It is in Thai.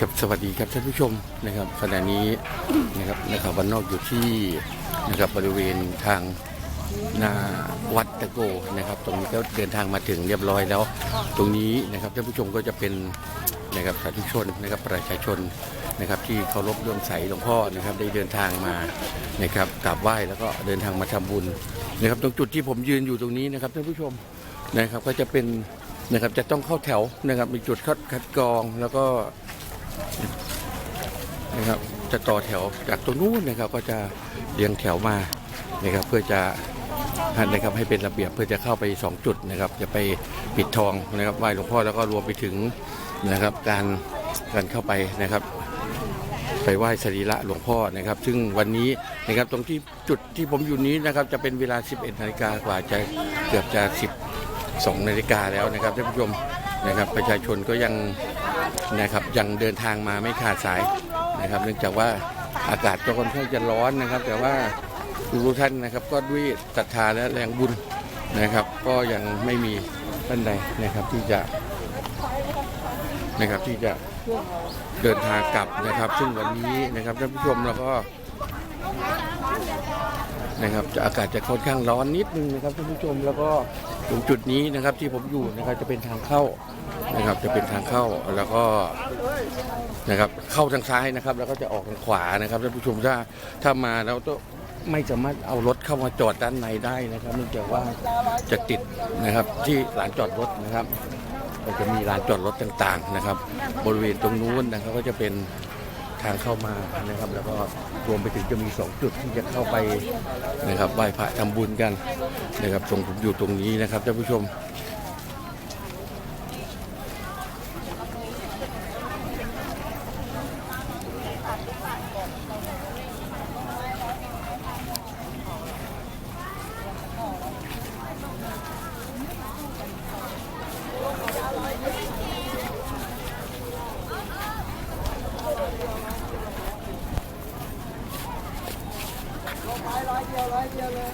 ครับสวัสดีครับท่านผู้ชมนะครับขณะนี้นะครับนะครับวันนอกอยู่ที่นะครับบริเวณทางหน้าวัดตะโกนะครับ ตรงนี้ก็เดินทางมาถึงเรียบร้อยแล้ว ตรงนี้นะครับท่านผู้ชมก็จะเป็นนะครับสาธุชนนะครับประชาชนนะครับ ที่เคารพเลื่อมใสหลวงพ่อนะครับ ได้เดินทางมานะครับกราบไหว้แล้วก็เดินทางมาทำบุญนะครับ ตรงจุดที่ผมยืนอยู่ตรงนี้นะครับท่านผู้ชมนะครับก็จะเป็นนะครับจะต้องเข้าแถวนะครับมีจุดคัดคัดกรองแล้วก็ นะครับจะต่อแถวจากตรงนู้นนะครับก็จะเรียงแถวมานะครับเพื่อจะนะครับให้เป็นระเบียบเพื่อจะเข้าไป 2 จุดนะครับจะไปปิดทองนะครับไหว้หลวงพ่อแล้วก็รวมไปถึงนะครับการการเข้าไปนะครับ ไปไหว้สรีระหลวงพ่อนะครับ ซึ่งวันนี้นะครับตรงที่จุดที่ผมอยู่นี้นะครับจะเป็นเวลา 11นาฬิกากว่าจะเกือบจะ 12นาฬิกาแล้วนะครับท่านผู้ชมนะครับประชาชนก็ยัง นะครับยังเดินทางมาไม่ขาดสายนะครับ เนื่องจากว่าอากาศก็ค่อนข้างจะร้อนนะครับ แต่ว่าทุกท่านนะครับก็ด้วยศรัทธาและแรงบุญนะครับ ก็ยังไม่มีท่านใดนะครับที่จะนะครับที่จะเดินทางกลับนะครับ ซึ่งวันนี้นะครับท่านผู้ชมแล้วก็นะครับจะอากาศจะค่อนข้างร้อนนิดนึงนะครับท่านผู้ชมแล้วก็ตรงจุดนี้นะครับที่ผมอยู่นะครับจะเป็นทางเข้า นะครับ จะเป็นทางเข้าแล้วก็นะครับเข้าทางซ้ายนะครับ แล้วก็จะออกทางขวานะครับท่านผู้ชมถ้าถ้ามาแล้วต้องไม่สามารถเอารถเข้ามาจอดด้านในได้นะครับเนื่องจากว่าจะติดนะครับที่ลานจอดรถนะครับก็จะมีลานจอดรถต่างๆนะครับ บริเวณตรงนู้นนะครับก็จะเป็นทางเข้ามานะครับ แล้วก็รวมไปถึงจะมีสองจุดที่จะเข้าไปนะครับไหว้พระทำบุญกันนะครับตรงผมอยู่ตรงนี้นะครับท่านผู้ชม ร้อยเดียวร้อยเดียวเลย